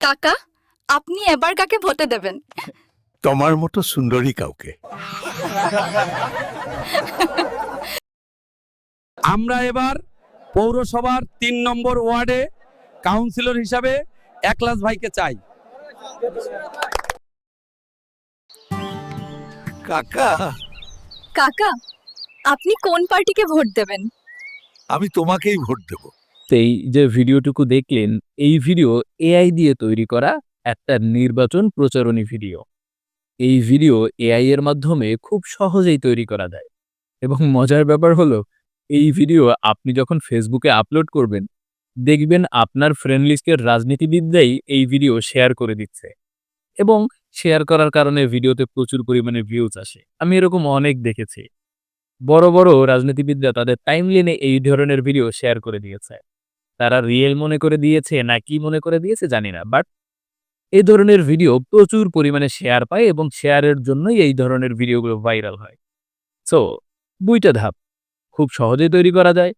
কাকা আপনি এবার কাকে ভোটে দেবেন? তোমার মতো সুন্দরী কাউকে। আমরা এবার পৌরসভার তিন নম্বর ওয়ার্ডে কাউন্সিলর হিসাবে একলাস ভাইকে চাই। কাকা। কাকা আপনি কোন পার্টিকে ভোট দেবেন? আমি তোমাকেই ভোট দেব। এই যে ভিডিওটুকু দেখলেন, এই ভিডিও এআই দিয়ে তৈরি করা একটা নির্বাচন প্রচারণী ভিডিও। এই ভিডিও এআই এর মাধ্যমে খুব সহজেই তৈরি করা যায়। এবং মজার ব্যাপার হলো, এই ভিডিও আপনি যখন ফেসবুকে আপলোড করবেন, দেখবেন আপনার ফ্রেন্ড লিস্টের এই ভিডিও শেয়ার করে দিচ্ছে। এবং শেয়ার করার কারণে ভিডিওতে প্রচুর পরিমাণে ভিউজ আসে। আমি এরকম অনেক দেখেছি। বড় বড় রাজনীতিবিদরা তাদের টাইমলাইনে এই ধরনের ভিডিও শেয়ার করে দিয়েছে। তারা রিয়েল মনে করে দিয়েছে না কি মনে করে দিয়েছে জানি না বাট এই ধরনের ভিডিও প্রচুর পরিমাণে শেয়ার পায় এবং শেয়ারের জন্যই এই ধরনের ভিডিওগুলো ভাইরাল হয়। সো দুইটা ধাপ, খুব সহজেই তৈরি করা যায়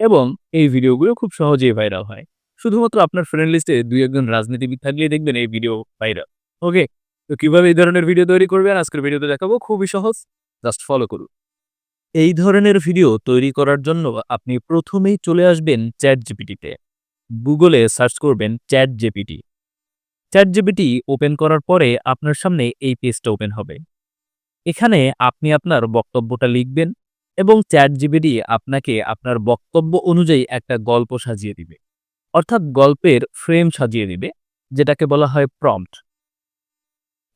এবং এই ভিডিওগুলো খুব সহজেই ভাইরাল হয়। শুধুমাত্র আপনার ফ্রেন্ড লিস্টে দুই একজন রাজনীতিবিদ থাকলেই দেখবেন এই ভিডিও ভাইরাল ওকে তো কীভাবে এই ধরনের ভিডিও তৈরি করবেন? আজকের ভিডিওতে দেখাবো, খুবই সহজ জাস্ট ফলো করুন। এই ধরনের ভিডিও তৈরি করার জন্য আপনি প্রথমেই চলে আসবেন চ্যাট জিপিটিতে গুগলে সার্চ করবেন chat GPT chat GPT open করার পরে আপনার সামনে এই পেজটা ওপেন হবে। এখানে আপনি আপনার বক্তব্যটা লিখবেন এবং চ্যাট জিপিটি আপনাকে আপনার বক্তব্য অনুযায়ী একটা গল্প সাজিয়ে দিবে। অর্থাৎ গল্পের ফ্রেম সাজিয়ে দিবে, যেটাকে বলা হয় প্রম্পট।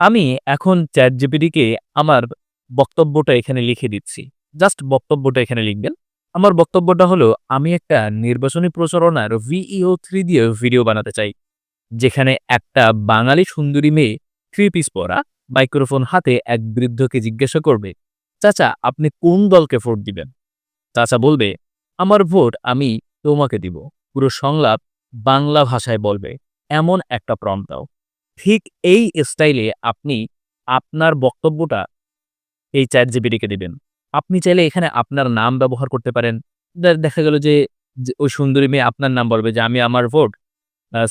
আমি এখন চ্যাট জিপিটিকে আমার বক্তব্যটা এখানে লিখে দিচ্ছি। জাস্ট বক্তব্যটা এখানে লিখবেন। আমার বক্তব্যটা হলো, আমি একটা নির্বাচনী প্রচারণার ভিইও থ্রি দিয়ে ভিডিও বানাতে চাই, যেখানে একটা বাঙালি সুন্দরী মেয়ে থ্রি পিস পরা মাইক্রোফোন হাতে এক বৃদ্ধকে জিজ্ঞাসা করবে, চাচা, আপনি কোন দলকে ভোট দিবেন? চাচা বলবে, আমার ভোট আমি তোমাকে দিব। পুরো সংলাপ বাংলা ভাষায় বলবে, এমন একটা প্রম দাও। ঠিক এই স্টাইলে আপনি আপনার বক্তব্যটা এই চ্যাট জিবিটিকে দিবেন। আপনি চাইলে এখানে আপনার নাম ব্যবহার করতে পারেন। দেখা গেল যে ওই সুন্দরী মেয়ে আপনার নাম বলবে যে, আমি আমার ভোট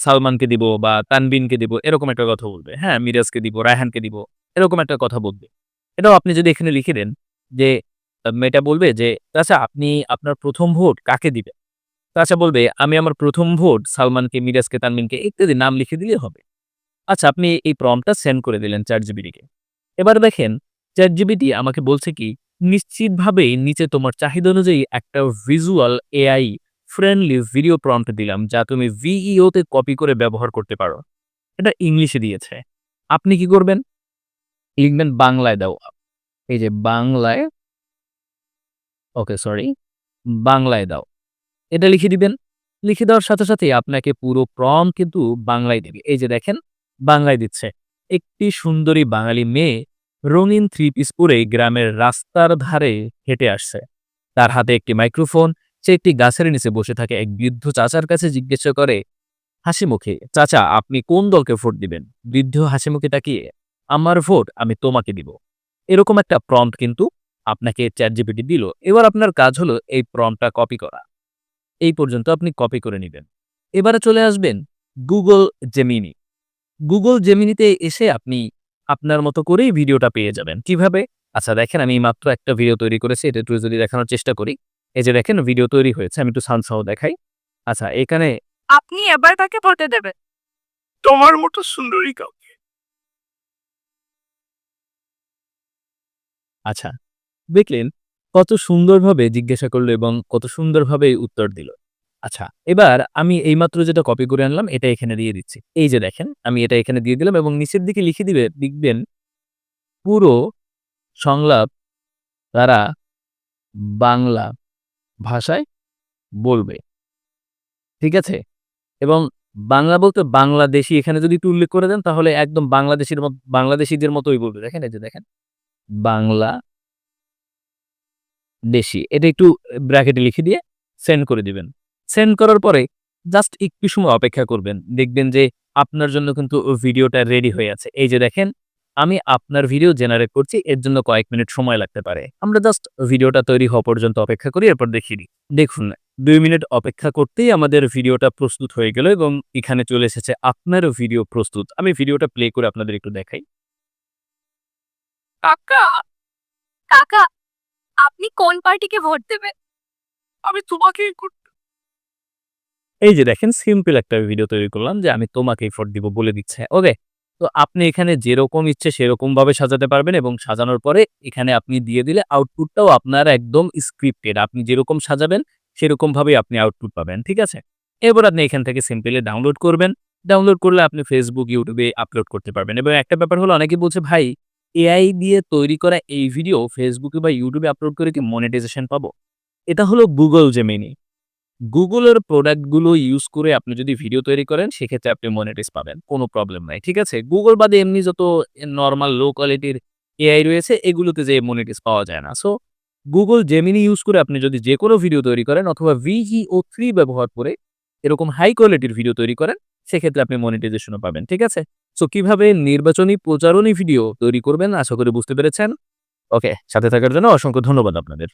সালমানকে দিব বা তানবিনকে দিব। এরকম একটা কথা বলবে। হ্যাঁ মিরাজকে দিব, রায়হানকে দিব, এরকম একটা কথা বলবে। এটাও আপনি যদি এখানে লিখে দেন যে মেয়েটা বলবে যে আচ্ছা আপনি আপনার প্রথম ভোট কাকে দিবেন? আচ্ছা বলবে, আমি আমার প্রথম ভোট সালমানকে, মিরাজকে, তানবিনকে, ইত্যাদি নাম লিখে দিলে হবে। আচ্ছা আপনি এই প্রমটা সেন্ড করে দিলেন চ্যাট জিবিটিকে এবার দেখেন চ্যাট জিবিটি আমাকে বলছে কি নিশ্চিতভাবেই নিচে তোমার চাহিদা অনুযায়ী একটা visual AI friendly video prompt দিলাম, যা তুমি ভিইও তে কপি করে ব্যবহার করতে পারো। এটা ইংলিশে দিয়েছে। আপনি কি করবেন? লিখবেন বাংলায় দাও। এই যে বাংলায়, ওকে সরি বাংলায় দাও। এটা লিখে দিবেন। লিখে দেওয়ার সাথে সাথে আপনাকে পুরো প্রম কিন্তু বাংলায় দিবে। এই যে দেখেন, বাংলায় দিচ্ছে। একটি সুন্দরী বাঙালি মেয়ে রঙিন থ্রি পিস পরে গ্রামের রাস্তার ধারে হেঁটে আসছে। তার হাতে একটি মাইক্রোফোন, সে একটি গাছের নিচে বসে থাকে। এক বৃদ্ধ চাচার কাছে জিজ্ঞেস করে হাসি মুখে চাচা, আপনি কোন দলকে ভোট দিবেন বৃদ্ধ হাসি মুখে তাকিয়ে, আমার ভোট আমি তোমাকে দিব এরকম একটা প্রম্পট কিন্তু আপনাকে চ্যাট জিপিটি দিল। এবার আপনার কাজ হলো এই প্রম্পটটা কপি করা। এই পর্যন্ত আপনি কপি করে নেবেন। এবারে চলে আসবেন গুগল জেমিনি। গুগল জেমিনিতে এসে আপনি আপনার মতো করেই ভিডিওটা পেয়ে যাবেন। কীভাবে? আচ্ছা দেখেন আমি মাত্র একটা ভিডিও তৈরি করেছি এটা একটু যদি দেখানোর চেষ্টা করি। এই যে দেখেন ভিডিও তৈরি হয়েছে আমি একটু সাউন্ড সহ দেখাই। আচ্ছা এখানে আপনি এবার কাকে ভোটে দেবেন। তোমার মতো সুন্দরী কাউকে। আচ্ছা দেখলেন কত সুন্দরভাবে জিজ্ঞাসা করল এবং কত সুন্দরভাবে উত্তর দিল। আচ্ছা এবার আমি এইমাত্র যেটা কপি করে আনলাম, এটা এখানে দিয়ে দিচ্ছি। এই যে দেখেন, আমি এটা এখানে দিয়ে দিলাম এবং নিচের দিকে লিখে দিবে, লিখবেন, পুরো সংলাপ তারা বাংলা ভাষায় বলবে। ঠিক আছে? এবং বাংলা বলতে বাংলাদেশি, এখানে যদি একটু উল্লেখ করে দেন, তাহলে একদম বাংলাদেশের বাংলাদেশিদের মতোই বলবে। দেখেন, এই যে দেখেন বাংলা দেশি এটা একটু ব্র্যাকেটে লিখে দিয়ে সেন্ড করে দিবেন। সেন্ড করার পরে জাস্ট একটু সময় অপেক্ষা করবেন। দেখবেন যে আপনার জন্য কিন্তু ভিডিওটা রেডি হয়ে আছে। এই যে দেখেন আমি আপনার ভিডিও জেনারেট করছি এর জন্য কয়েক মিনিট সময় লাগতে পারে। আমরা জাস্ট ভিডিওটা তৈরি হওয়া পর্যন্ত অপেক্ষা করি এরপর দিই দেখুন দুই মিনিট অপেক্ষা করতেই আমাদের ভিডিওটা প্রস্তুত হয়ে গেল এবং এখানে চলে এসেছে আপনারও ভিডিও প্রস্তুত। আমি ভিডিওটা প্লে করে আপনাদের একটু দেখাই। কাকা! কাকা আপনি কোন পার্টিকে ভোট দেবেন? আমি তোমাকেই করতে এই যে দেখেন সিম্পল একটা ভিডিও তৈরি করলাম যে আমি তোমাকে ফোট দিব বলে দিচ্ছে ওকে তো আপনি এখানে যেরকম ইচ্ছে সেরকম ভাবে সাজাতে পারবেন এবং সাজানোর পরে এখানে আপনি দিয়ে দিলে আউটপুটটাও আপনার একদম স্ক্রিপ্টেড আপনি যেরকম সাজাবেন সেরকম ভাবেই আপনি আউটপুট পাবেন, ঠিক আছে? এবার আপনি এখান থেকে সিম্পলি ডাউনলোড করবেন। ডাউনলোড করলে আপনি ফেসবুক ইউটিউবে আপলোড করতে পারবেন এবং একটা ব্যাপার হলো অনেকে বলছে, ভাই এআই দিয়ে তৈরি করা এই ভিডিও ফেসবুকে বা ইউটিউবে আপলোড করে কি মনিটাইজেশন পাবো? এটা হলো গুগল জেমিনি গুগলের প্রোডাক্টগুলো ইউজ করে আপনি যদি ভিডিও তৈরি করেন, সেক্ষেত্রে আপনি মনিটাইজ পাবেন। কোনো প্রবলেম নাই, ঠিক আছে? গুগল বাদে এমনি যত নর্মাল লো কোয়ালিটির এআই রয়েছে, এগুলোতে যে মনিটাইজ পাওয়া যায় না। সো গুগল জেমিনি ইউজ করে আপনি যদি যে কোনো ভিডিও তৈরি করেন, অথবা ভিজিও থ্রি ব্যবহার করে এরকম হাই কোয়ালিটির ভিডিও তৈরি করেন, সেক্ষেত্রে আপনি মনিটাইজেশনও পাবেন, ঠিক আছে? সো কীভাবে নির্বাচনী প্রচারণী ভিডিও তৈরি করবেন, আশা করি বুঝতে পেরেছেন। ওকে সাথে থাকার জন্য অসংখ্য ধন্যবাদ আপনাদের।